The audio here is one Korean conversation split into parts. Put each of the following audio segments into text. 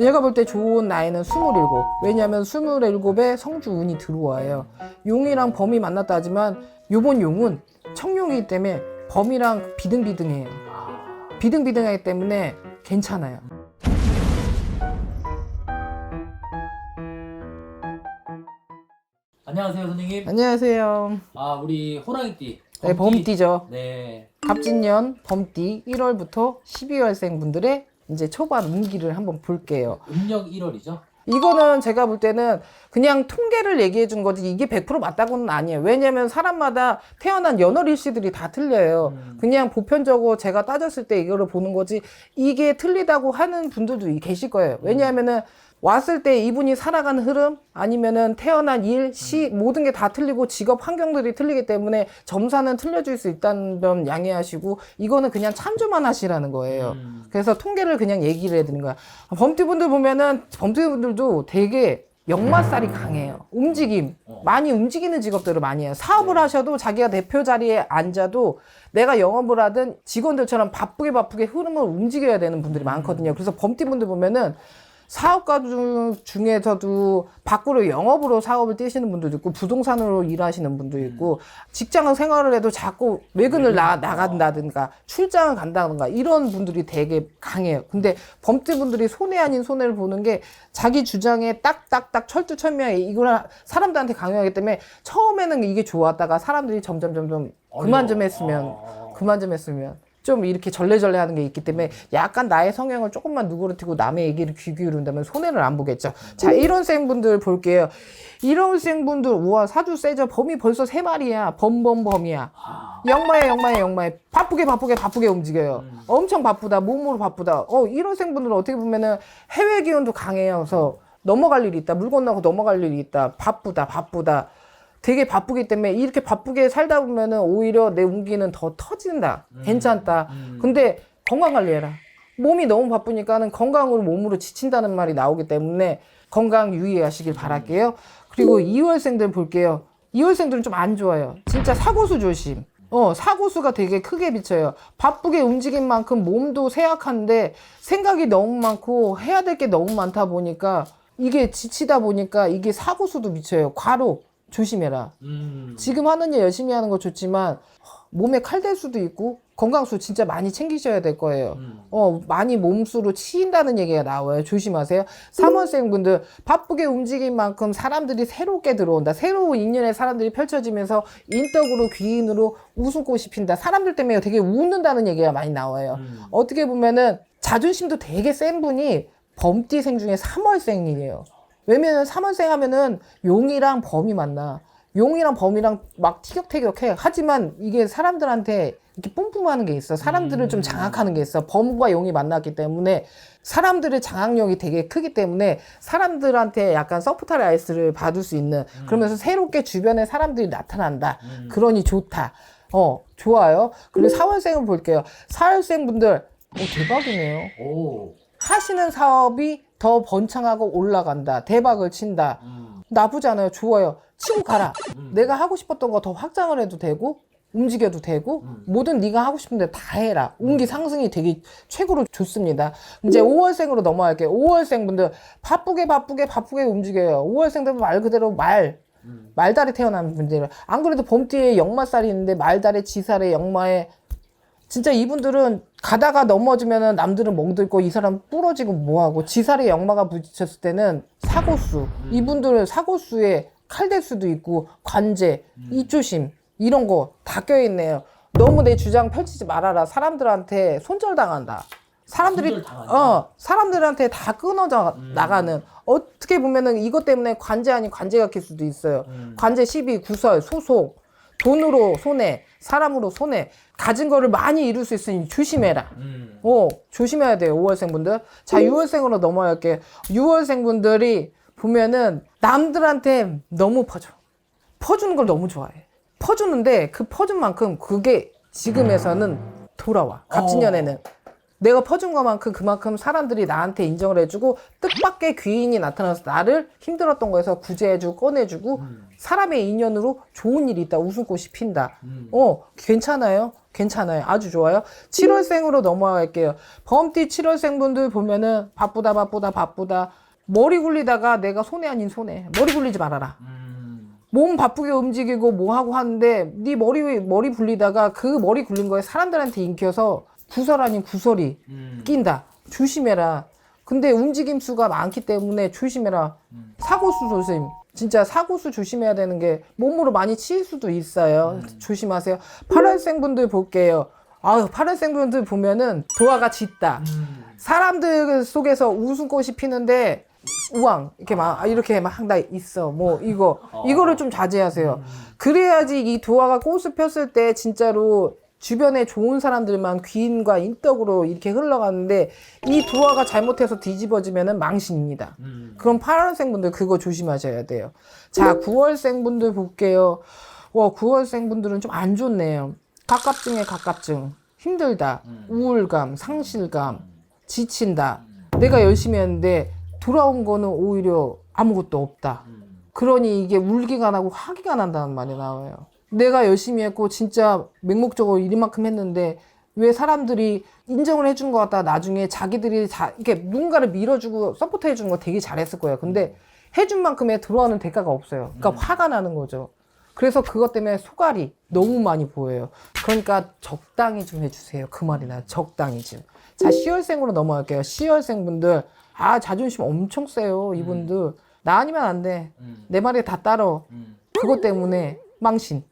내가 볼 때 좋은 나이는 27. 왜냐하면 27에 성주 운이 들어와요. 용이랑 범이 만났다 하지만 요번 용은 청룡이기 때문에 범이랑 비등비등해요. 비등비등하기 때문에 괜찮아요. 안녕하세요 선생님. 안녕하세요. 아 우리 호랑이띠. 네, 범띠죠. 네. 갑진년 범띠 1월부터 12월생 분들의 이제 초반 운기를 한번 볼게요. 음력 1월이죠. 이거는 제가 볼 때는 그냥 통계를 얘기해 준 거지 이게 100% 맞다고는 아니에요. 왜냐면 사람마다 태어난 연월 일시들이 다 틀려요. 그냥 보편적으로 제가 따졌을 때 이거를 보는 거지 이게 틀리다고 하는 분들도 계실 거예요. 왜냐하면은 왔을 때 이분이 살아가는 흐름 아니면은 태어난 일, 시 모든 게 다 틀리고 직업 환경들이 틀리기 때문에 점사는 틀려질 수 있다는 점 양해하시고 이거는 그냥 참조만 하시라는 거예요. 음. 그래서 통계를 그냥 얘기를 해드는 거야. 범띠분들 보면은 범띠분들도 되게 역마살이 강해요. 움직임 어. 많이 움직이는 직업들을 많이 해요. 사업을 하셔도 자기가 대표 자리에 앉아도 내가 영업을 하든 직원들처럼 바쁘게 바쁘게 흐름을 움직여야 되는 분들이 많거든요. 그래서 범띠분들 보면은 사업가 중- 중에서도 밖으로 영업으로 사업을 뛰시는 분들도 있고 부동산으로 일하시는 분도 있고 직장 생활을 해도 자꾸 외근을 나, 나간다든가 출장을 간다든가 이런 분들이 되게 강해요. 근데 범띠 분들이 손해 아닌 손해를 보는 게 자기 주장에 딱딱딱 철두철미하게 이걸 사람들한테 강요하기 때문에 처음에는 이게 좋았다가 사람들이 점점 점점 그만 좀 했으면 어. 그만 좀 했으면 좀 이렇게 절레절레 하는 게 있기 때문에 약간 나의 성향을 조금만 누그러뜨리고 남의 얘기를 귀 기울인다면 손해를 안 보겠죠. 자, 일원생분들 볼게요. 일원생분들, 우와, 사주 세죠? 범이 벌써 세 마리야. 범범범이야. 아. 영마에 영마에 영마에 바쁘게 바쁘게 바쁘게 움직여요. 음. 엄청 바쁘다. 몸으로 바쁘다. 어, 일원생분들은 어떻게 보면은 해외 기운도 강해요. 그래서 넘어갈 일이 있다. 물 건너고 넘어갈 일이 있다. 바쁘다. 바쁘다. 되게 바쁘기 때문에 이렇게 바쁘게 살다 보면은 오히려 내 운기는 더 터진다. 괜찮다. 음. 근데 건강 관리해라. 몸이 너무 바쁘니까는 건강으로 몸으로 지친다는 말이 나오기 때문에 건강 유의하시길 바랄게요. 그리고 2월생들 볼게요. 2월생들은 좀 안 좋아요. 진짜 사고수 조심. 어, 사고수가 되게 크게 비쳐요. 바쁘게 움직인 만큼 몸도 세약한데 생각이 너무 많고 해야 될 게 너무 많다 보니까 이게 지치다 보니까 이게 사고수도 미쳐요. 과로 조심해라. 음. 지금 하는 일 열심히 하는 거 좋지만 몸에 칼 될 수도 있고 건강수 진짜 많이 챙기셔야 될 거예요. 음. 어, 많이 몸수로 치인다는 얘기가 나와요. 조심하세요. 3월생분들 바쁘게 움직인 만큼 사람들이 새롭게 들어온다. 새로운 인연의 사람들이 펼쳐지면서 인덕으로 귀인으로 웃음꽃이 핀다. 사람들 때문에 되게 웃는다는 얘기가 많이 나와요. 음. 어떻게 보면은 자존심도 되게 센 분이 범띠생 중에 3월생이에요. 왜냐면 3월생 하면은 용이랑 범이 만나. 용이랑 범이랑 막 티격태격해. 하지만 이게 사람들한테 이렇게 뿜뿜하는 게 있어. 사람들을 좀 장악하는 게 있어. 범과 용이 만났기 때문에 사람들의 장악력이 되게 크기 때문에 사람들한테 약간 서프타리 아이스를 받을 수 있는 그러면서 새롭게 주변에 사람들이 나타난다. 음. 그러니 좋다. 어, 좋아요. 그리고 4월생을 볼게요. 4월생 분들, 오, 대박이네요. 오. 하시는 사업이 더 번창하고 올라간다. 대박을 친다. 음. 나쁘지 않아요. 좋아요. 치고 가라. 음. 내가 하고 싶었던 거 더 확장을 해도 되고 움직여도 되고 음. 뭐든 네가 하고 싶은데 다 해라. 운기 상승이 되게 최고로 좋습니다. 이제 5월생으로 넘어갈게요. 5월생 분들 바쁘게 바쁘게 바쁘게 움직여요. 5월생들 말 그대로 말 음. 말달에 태어난 분들 안 그래도 범띠에 역마살이 있는데 말달에 지살에 역마에 진짜 이분들은 가다가 넘어지면은 남들은 멍들고 이 사람 부러지고 뭐하고 지살에 역마가 부딪혔을 때는 사고수. 이분들은 사고수에 칼될 수도 있고 관제 이조심 이런 거 다 껴있네요. 너무 내 주장 펼치지 말아라. 사람들한테 손절당한다. 사람들이? 어 사람들한테 다 끊어져 나가는 어떻게 보면은 이것 때문에 관제 아닌 관제가 낄 수도 있어요. 음. 관제 시비 구설 소송 돈으로 손해 사람으로 손해 가진 거를 많이 이룰 수 있으니 조심해라 음. 어, 조심해야 돼요, 5월생 분들. 자, 6월생으로 넘어갈게요. 6월생 분들이 보면은 남들한테 너무 퍼줘. 퍼주는 걸 너무 좋아해. 퍼주는데 그 퍼준 만큼 그게 지금에서는 돌아와. 갑진년에는. 내가 퍼준 것만큼 그만큼 사람들이 나한테 인정을 해주고 뜻밖의 귀인이 나타나서 나를 힘들었던 거에서 구제해주고 꺼내주고 사람의 인연으로 좋은 일이 있다. 웃음꽃이 핀다. 음. 어, 괜찮아요. 괜찮아요. 아주 좋아요. 7월생으로 넘어갈게요. 범띠 7월생 분들 보면은 바쁘다, 바쁘다, 바쁘다. 머리 굴리다가 내가 손해 아닌 손해. 머리 굴리지 말아라. 음. 몸 바쁘게 움직이고 뭐 하고 하는데 네 머리 머리 굴리다가 그 머리 굴린 거에 사람들한테 인겨서 구설 아닌 구설이 음. 낀다. 조심해라. 근데 움직임 수가 많기 때문에 조심해라. 음. 사고수 조심. 진짜 사고수 조심해야 되는 게 몸으로 많이 치일 수도 있어요. 조심하세요. 파란색 분들 볼게요. 아유, 파란색 분들 보면은 도화가 짙다. 음. 사람들 속에서 웃음꽃이 피는데 우왕 이렇게 막 이렇게 막다 있어. 뭐 이거 이거를 좀 자제하세요. 그래야지 이 도화가 꽃을 폈을 때 진짜로 주변에 좋은 사람들만 귀인과 인덕으로 이렇게 흘러가는데 이 도화가 잘못해서 뒤집어지면은 망신입니다. 음. 그럼 파란색 분들 그거 조심하셔야 돼요. 자, 9월생 분들 볼게요. 와, 9월생 분들은 좀 안 좋네요. 가깝증에 가깝증. 힘들다. 우울감, 상실감, 지친다. 내가 열심히 했는데 돌아온 거는 오히려 아무것도 없다. 음. 그러니 이게 울기가 나고 화기가 난다는 말이 나와요. 내가 열심히 했고 진짜 맹목적으로 이만큼 했는데 왜 사람들이 인정을 해준 것 같다 나중에 자기들이 자, 이렇게 누군가를 밀어주고 서포트 해주는 거 되게 잘했을 거예요. 근데 해준 만큼의 들어가는 대가가 없어요. 그러니까 화가 나는 거죠. 그래서 그것 때문에 소갈이 너무 많이 보여요. 그러니까 적당히 좀 해주세요. 그 말이나 적당히 좀. 자, 시월생으로 넘어갈게요. 시월생 분들. 아, 자존심 엄청 세요. 이분들. 나 아니면 안 돼. 음. 내 말에 다 따라. 음. 그것 때문에 망신.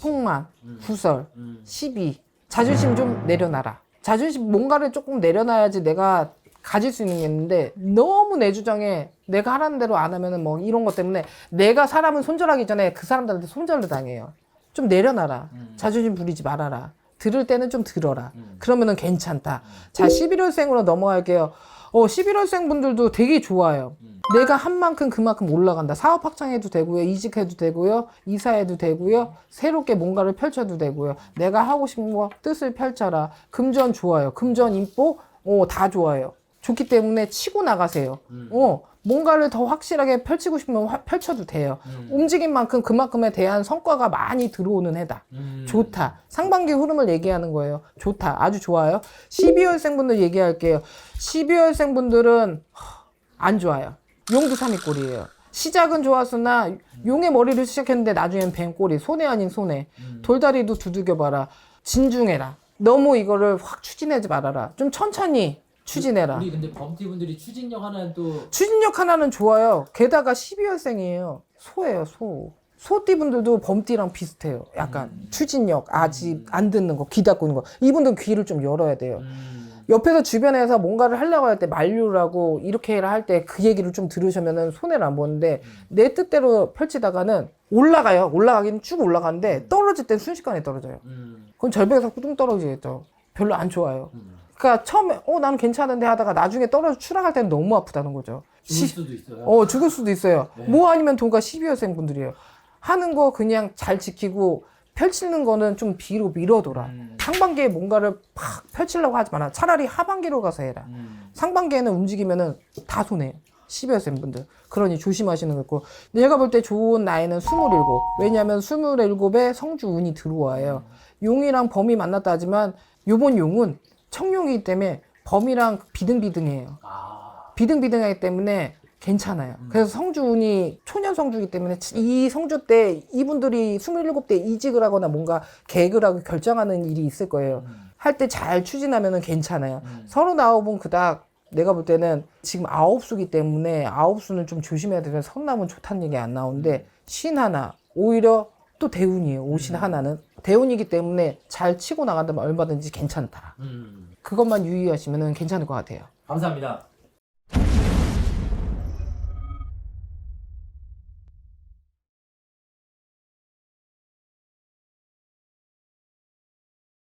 폭만, 구설, 음. 시비. 자존심 좀 내려놔라. 자존심 뭔가를 조금 내려놔야지 내가 가질 수 있는 게 있는데 너무 내 주장에 내가 하라는 대로 안 하면은 뭐 이런 것 때문에 내가 사람을 손절하기 전에 그 사람들한테 손절을 당해요. 좀 내려놔라. 자존심 부리지 말아라. 들을 때는 좀 들어라. 그러면은 괜찮다. 자, 11월생으로 넘어갈게요. 어, 11월생 분들도 되게 좋아요. 내가 한 만큼 그만큼 올라간다. 사업 확장해도 되고요. 이직해도 되고요. 이사해도 되고요. 새롭게 뭔가를 펼쳐도 되고요. 내가 하고 싶은 거 뜻을 펼쳐라. 금전 좋아요. 금전 인보 어, 다 좋아요. 좋기 때문에 치고 나가세요. 어, 뭔가를 더 확실하게 펼치고 싶으면 화- 펼쳐도 돼요. 움직인 만큼 그만큼에 대한 성과가 많이 들어오는 해다. 음. 좋다. 상반기 흐름을 얘기하는 거예요. 좋다. 아주 좋아요. 12월생 분들 얘기할게요. 12월생 분들은 안 좋아요. 용두 삼이꼴이에요. 시작은 좋았으나 용의 머리를 시작했는데 나중엔 뱀꼴이 손해 아닌 손해. 돌다리도 두들겨봐라. 진중해라. 너무 이거를 확 추진하지 말아라. 좀 천천히 추진해라. 우리 근데 범띠 분들이 추진력 하나는 또 추진력 하나는 좋아요. 게다가 12월생이에요. 소예요, 소. 소띠 분들도 범띠랑 비슷해요. 약간 추진력, 아직 안 듣는 거, 귀 닫고 있는 거. 이분들은 귀를 좀 열어야 돼요. 음. 옆에서 주변에서 뭔가를 하려고 할 때 만류라고 이렇게 해라 할 때 그 얘기를 좀 들으시면은 손해를 안 보는데 내 뜻대로 펼치다가는 올라가요. 올라가긴 쭉 올라가는데 떨어질 땐 순식간에 떨어져요. 음. 그럼 절벽에서 뚜둥 떨어지겠죠. 별로 안 좋아요. 음. 그러니까 처음에 어 나는 괜찮은데 하다가 나중에 떨어져 추락할 때는 너무 아프다는 거죠. 죽을 시- 수도 있어요. 어 죽을 수도 있어요. 뭐 아니면 돈가 12월생 분들이에요. 하는 거 그냥 잘 지키고 펼치는 거는 좀 뒤로 밀어둬라. 음. 상반기에 뭔가를 팍 펼치려고 하지 마라. 차라리 하반기로 가서 해라. 음. 상반기에는 움직이면은 다 손해요. 12월생 분들. 그러니 조심하시는 거고. 내가 볼 때 좋은 나이는 27. 왜냐면 27에 성주 운이 들어와요. 용이랑 범이 만났다 하지만 요번 용은 청룡이기 때문에 범이랑 비등비등해요. 아. 비등비등하기 때문에 괜찮아요. 그래서 성주 운이 초년 성주이기 때문에 이 성주 때 이분들이 27대 이직을 하거나 뭔가 계획을 하고 결정하는 일이 있을 거예요. 할때 잘 추진하면 괜찮아요. 서른 아홉은 그닥 내가 볼 때는 지금 아홉 수기 때문에 아홉 수는 좀 조심해야 되면 선남은 좋다는 얘기 안 나오는데 신 하나 오히려 또 대운이에요. 오신 하나는 대운이기 때문에 잘 치고 나간다면 얼마든지 괜찮다. 음. 그것만 유의하시면 괜찮을 것 같아요. 감사합니다.